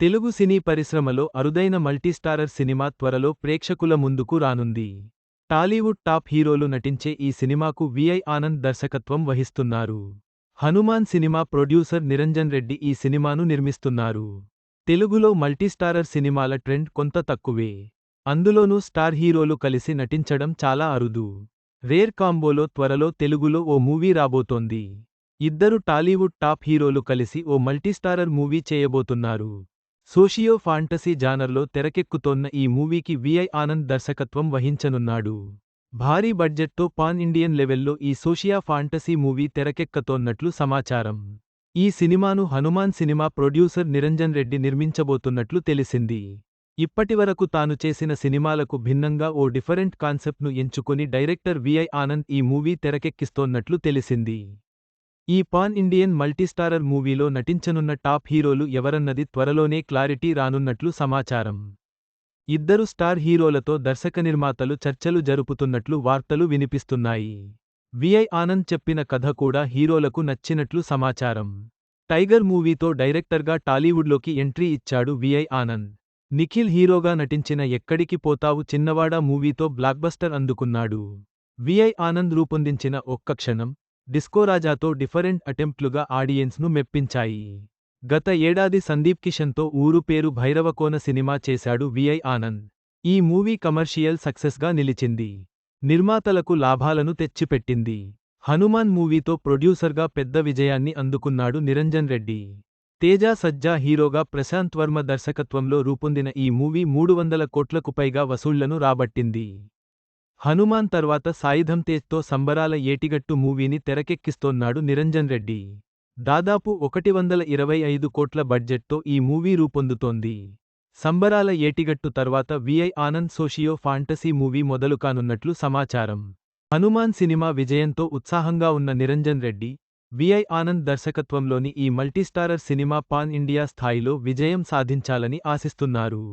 తెలుగు సినీ పరిశ్రమలో అరుదైన multistarrer cinema త్వరలో ప్రేక్షకుల ముందుకు రానుంది. టాలీవుడ్ టాప్ హీరోలు నటించే ఈ సినిమాకు విఐ ఆనంద్ దర్శకత్వం వహిస్తున్నారు. హనుమాన్ సినిమా ప్రొడ్యూసర్ నిరంజన్ రెడ్డి ఈ సినిమాను నిర్మిస్తున్నారు. తెలుగులో మల్టీస్టారర్ సినిమాల ట్రెండ్ కొంత తక్కువే. అందులోనూ స్టార్ హీరోలు కలిసి నటించడం చాలా అరుదు. రేర్ కాంబోలో త్వరలో తెలుగులో ఓ మూవీ రాబోతోంది. ఇద్దరు టాలీవుడ్ టాప్ హీరోలు కలిసి ఓ మల్టీస్టారర్ మూవీ చేయబోతున్నారు. సోషియో ఫాంటసీ జానర్లో తెరకెక్కుతోన్న ఈ మూవీకి విఐ ఆనంద్ దర్శకత్వం వహించనున్నాడు. భారీ బడ్జెట్తో పాన్ ఇండియన్ లెవెల్లో ఈ సోషియా ఫాంటసీ మూవీ తెరకెక్కతోన్నట్లు సమాచారం. ఈ సినిమాను హనుమాన్ సినిమా ప్రొడ్యూసర్ నిరంజన్ రెడ్డి నిర్మించబోతున్నట్లు తెలిసింది. ఇప్పటివరకు తాను చేసిన సినిమాలకు భిన్నంగా ఓ డిఫరెంట్ కాన్సెప్ట్ను ఎంచుకొని డైరెక్టర్ విఐ ఆనంద్ ఈ మూవీ తెరకెక్కిస్తోన్నట్లు తెలిసింది. ఈ పాన్ ఇండియన్ మల్టీస్టారర్ మూవీలో నటించనున్న టాప్ హీరోలు ఎవరన్నది త్వరలోనే క్లారిటీ రానున్నట్లు సమాచారం. ఇద్దరు స్టార్ హీరోలతో దర్శక నిర్మాతలు చర్చలు జరుపుతున్నట్లు వార్తలు వినిపిస్తున్నాయి. విఐ ఆనంద్ చెప్పిన కథ కూడా హీరోలకు నచ్చినట్లు సమాచారం. టైగర్ మూవీతో డైరెక్టర్గా టాలీవుడ్లోకి ఎంట్రీ ఇచ్చాడు విఐ ఆనంద్. నిఖిల్ హీరోగా నటించిన ఎక్కడికి పోతావు చిన్నవాడా మూవీతో బ్లాక్బస్టర్ అందుకున్నాడు. విఐ ఆనంద్ రూపొందించిన ఒక్క క్షణం డిస్కోరాజాతో డిఫరెంట్ అటెంప్ట్లుగా ఆడియన్స్ను మెప్పించాయి. గత ఏడాది సందీప్ కిషన్తో ఊరు పేరు భైరవకోన సినిమా చేశాడు విఐ ఆనంద్. ఈ మూవీ కమర్షియల్ సక్సెస్గా నిలిచింది. నిర్మాతలకు లాభాలను తెచ్చిపెట్టింది. హనుమాన్ మూవీతో ప్రొడ్యూసర్గా పెద్ద విజయాన్ని అందుకున్నాడు నిరంజన్ రెడ్డి. తేజా సజ్జా హీరోగా ప్రశాంత్ వర్మ దర్శకత్వంలో రూపొందిన ఈ మూవీ మూడు వందల కోట్లకు పైగా వసూళ్ళను రాబట్టింది. హనుమాన్ తర్వాత సాయుధం తేజ్తో సంబరాల ఏటిగట్టు మూవీని తెరకెక్కిస్తోన్నాడు నిరంజన్ రెడ్డి. దాదాపు ఒకటి వందల ఇరవై ఐదు కోట్ల బడ్జెట్తో ఈ మూవీ రూపొందుతోంది. సంబరాల ఏటిగట్టు తర్వాత VI Anand socio fantasy movie మొదలుకానున్నట్లు సమాచారం. హనుమాన్ సినిమా విజయంతో ఉత్సాహంగా ఉన్న నిరంజన్ రెడ్డి విఐ ఆనంద్ దర్శకత్వంలోని ఈ మల్టీస్టారర్ సినిమా పాన్ ఇండియా స్థాయిలో విజయం సాధించాలని ఆశిస్తున్నారు.